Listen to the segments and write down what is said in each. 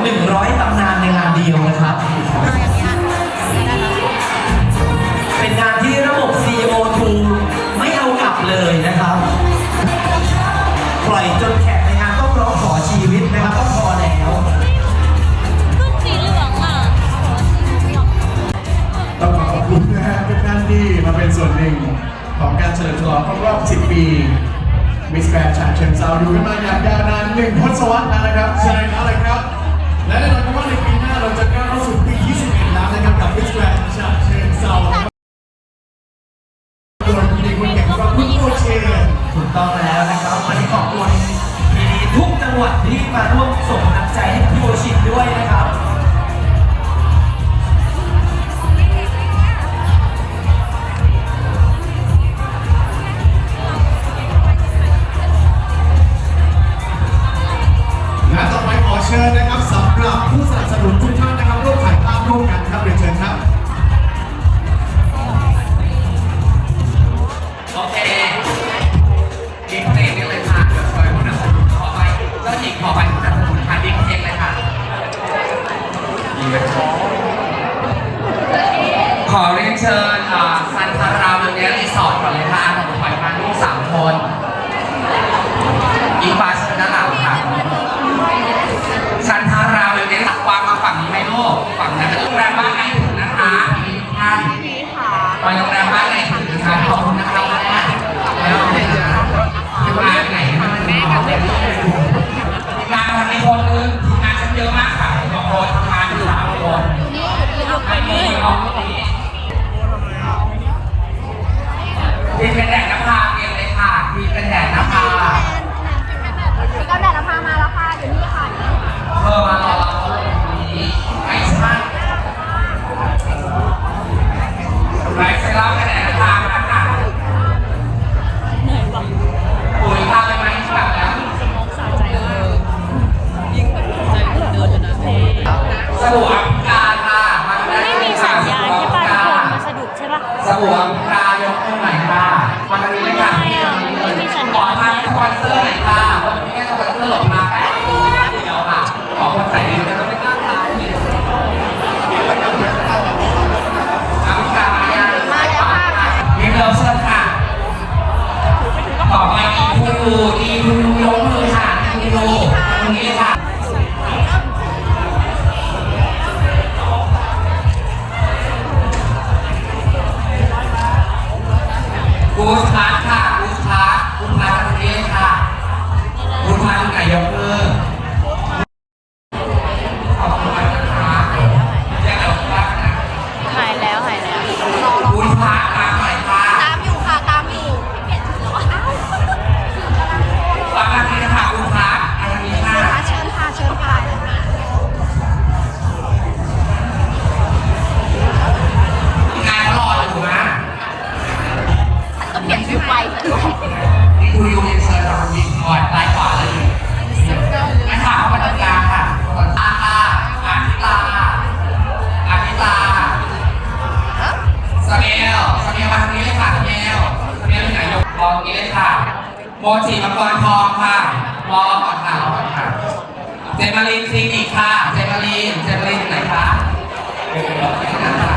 ตำนานในงานเดียวนะครับ เป็นงานที่ระบบ CO2 ไม่เอากลับเลยนะครับ ปล่อยจนแขกในงานต้องร้องขอชีวิตนะครับก็พอแล้วสีเหลืองอะต้องขอขอบคุณนะฮะทุกท่านที่มาเป็นส่วนหนึ่งของการเฉลิมฉลองครบรอบ 10 ปี มิสแกรนด์ฉะเชิงเซาอยู่กันมาอย่างยาวนานหนึ่งทศวรรษแล้วนะครับใช่แล้วเลยครับ และแน่นอนครับว่าในปีหน้าเราจะก้าวเข้าสู่ปี 21 แล้วนะครับกับมิสแกรนด์ฉะเชิงเซานะครับโดยมีเด็กคนเก่งกับคุณโอเชนถูกต้องแล้วนะครับวันนี้ขอบคุณทีนี้ทุกจังหวัดที่มาร่วมส่งกำลังใจให้พี่โอชิด้วยนะครับ ค่ะบางคนทำงานอยู่สามคนไม่มีออกนี้ทีมกันแดดนภาเรียนเลยค่ะทีมกันแดดนภาสีกำแดดนภามาแล้วค่ะอยู่นี่ค่ะ เธอมารอ เปลี่ยนชุดไปนี่กูยูเรียนเชิญเรายิงก่อนไล่ขวาเลยงั้นถามเขามาตกลางค่ะก่อนตาอาทิตาอาทิตาสเมลสเมลมาทางนี้เลยค่ะสเมลสเมลที่ไหนยกมองนี้เลยค่ะโมจิมังกรทองค่ะรอก่อนค่ะรอก่อนค่ะ เจมารีนคลินิกค่ะ เจมารีนเจมารีนไหนคะเดี๋ยวเราไปนั่งค่ะ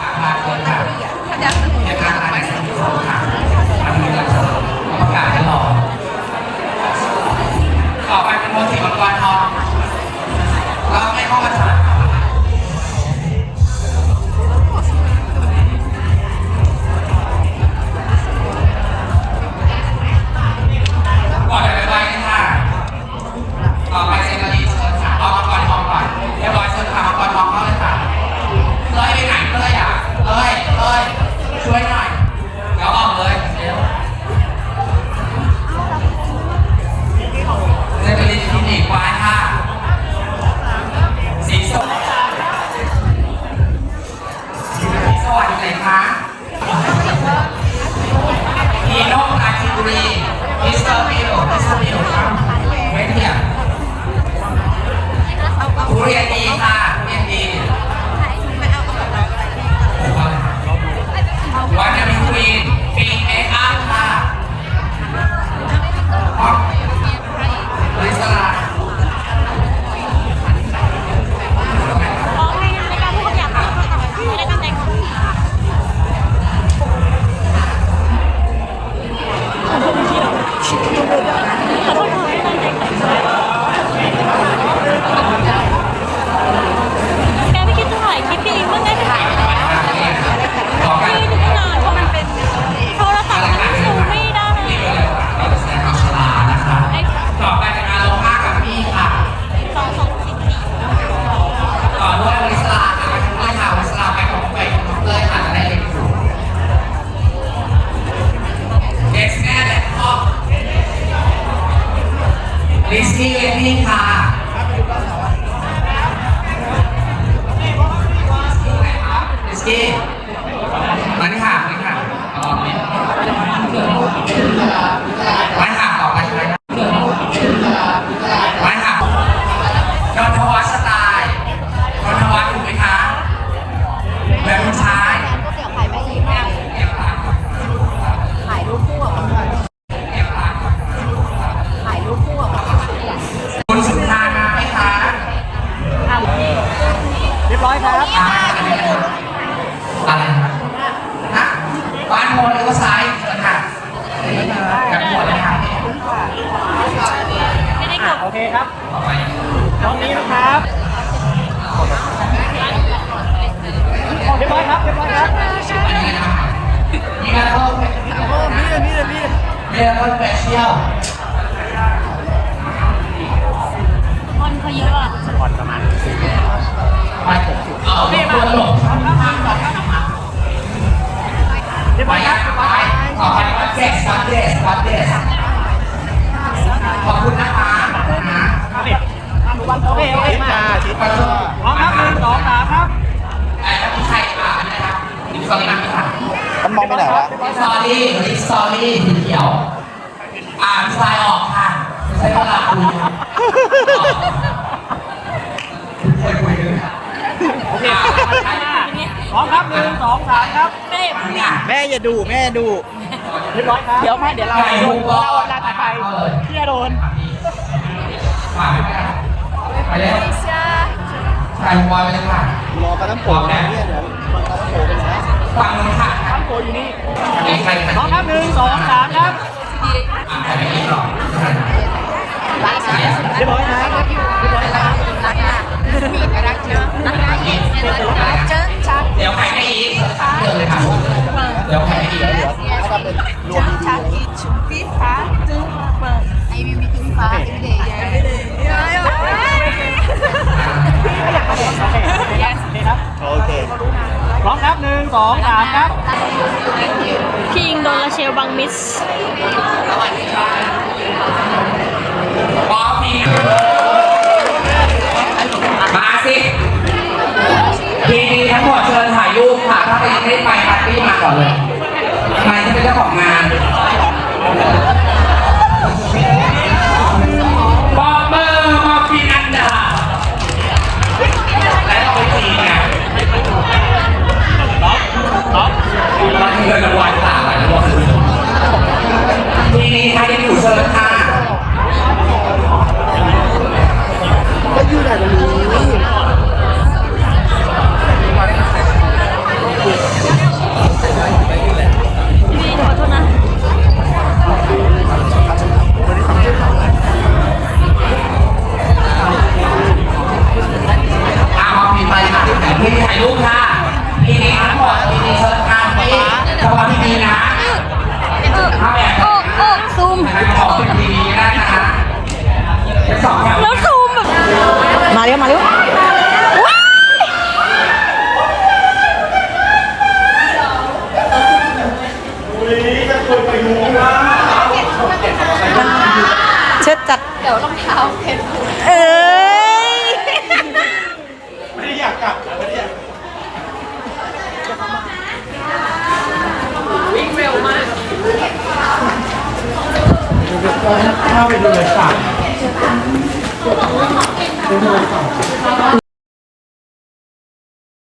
อาคารคนค่ะ ช่วยหน่อยเดี๋ยวออกเลยเซเบลินคลินิกควายค่ะ สีส้มสีสวัสดีไหคะมีนกราชิบุรี อยครับอะไรนะฮะบ้านโมเลี้ยวซ้ายเชิญค่ะกับหัวเลยค่ะโอเคครับต่อไปตรงนี้นะครับเรียบร้อยครับเรียบร้อยครับอันนี้นะมีการเพิ่มมีการเพิ่มมีมีมีมีการเพิ่มแฟชั่นคนเขาเยอะอะไปเอาตั วหลบเรียบไปร้อยครับไปต่อไปวัดเดสวัดเดสวัดเดสขอบคุณนะคะนะโอเคโอเคมาขอบคุณพร้อมครับหนึ่งสองสามครับไอ้ที่ใครอ่านนะครับดิสอรี่นะครับมันมองไปไหนวะดิสอรี่ดิสอรี่สีเขียว ร้อมครับหนึ่งสองสามครับเนี่ยแม่อย่าดูแม่อย่าดู เรียบร้อยครับ เดี๋ยวแม่เดี๋ยวเราใครดูก็เราเราจะไปเลยพี่จะโดนผ่านไปแล้วไปแล้วใครวอยไปเลยค่ะรอปลาน้ำโขงเนี่ยเดี๋ยวปลาน้ำโขงไปนะฟังลงค่ะตั้งโกอยู่นี่มีใครกันพร้อมครับหนึ่งสองสามครับอ่านใครไม่อีกหรอกเรียบร้อยครับเรียบร้อยครับเจอชัด เดี๋ยวใครไม่อีกเดี๋ยวเลยค่ะเดี๋ยวใครไม่อีก ก่อนเลยใครที่เป็นเจ้าของงานบอกเบอร์มาฟีนันดาและเอาไปทีไงล็อกล็อกบางทีเงินรางวัลต่างกันด้วยทีนี้ใครยังอยู่เชิญค่ะก็ยืด ของคนนี้นะคะสองแล้วซูมแบบมาเร็วมาเร็วเชิดจัด เดี๋ยวรองเท้า เข้าไปดูเลยสั่งไปดูเลยสั่ง